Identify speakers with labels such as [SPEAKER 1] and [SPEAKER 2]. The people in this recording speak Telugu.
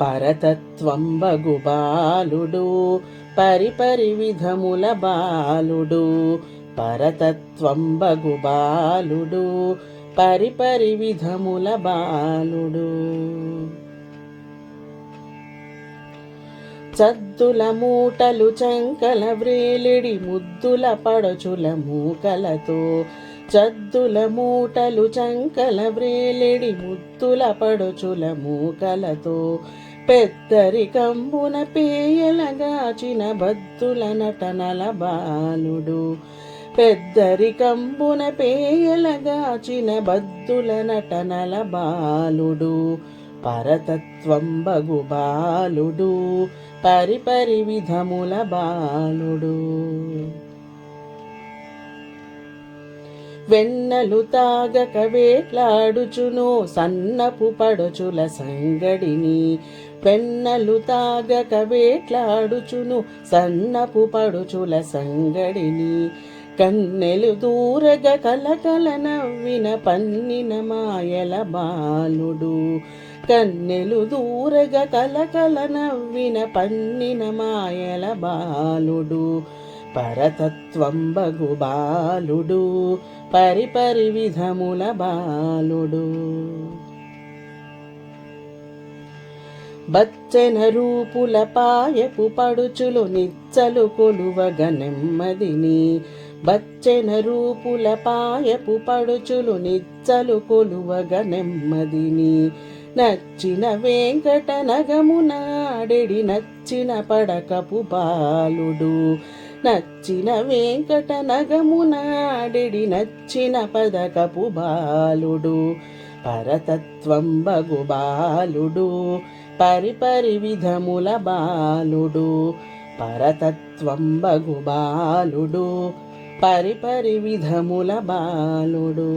[SPEAKER 1] పరతత్వం బగు బాలుడు పరిపరి విధముల బాలుడు. పరతత్వం బగు బాలుడు పరిపరి విధముల బాలుడు. చద్దుల మూటలు చంకల వ్రేలిడి ముద్దుల పడచుల మూకలతో చద్దుల మూటలు చంకల వ్రేలిడి ముత్తుల పడుచుల మూకలతో పెద్దరి కంబున పేయలగాచిన బద్దుల నటనల బాలుడు. పెద్దరి కంబున పేయలగాచిన బద్దుల నటనల బాలుడు. పరతత్వం బగు బాలుడు పరిపరి విధముల బాలుడు. వెన్నలు తాగక వేట్లాడుచును సన్నపు పడుచుల సంగడిని. వెన్నలు తాగక వేట్లాడుచును సన్నపు పడుచుల సంగడిని. కన్నెలు దూరగ కలకల నవ్విన పన్నిన మాయల బాలుడు. కన్నెలు దూరగ కలకల నవ్విన పన్నిన మాయల బాలుడు. పరతత్వం బగు బాలుడు పరిపరి విధముల బాలుడు. బచ్చన రూపుల పాయపు పడుచులు నిచ్చలు కొలువగ నెమ్మదిని బచ్చెన రూపుల పాయపు పడుచులు నిచ్చలు కొలువగ నెమ్మదిని నచ్చిన వెంకట నగమునాడెడి నచ్చిన పడకపు బాలుడు. నచ్చిన వెంకట నగమునాడెడి నచ్చిన పదకపు బాలుడు. పరతత్వం బగు బాలుడు పరిపరి విధముల బాలుడు. పరతత్వం బగు బాలుడు పరిపరి విధముల బాలుడు.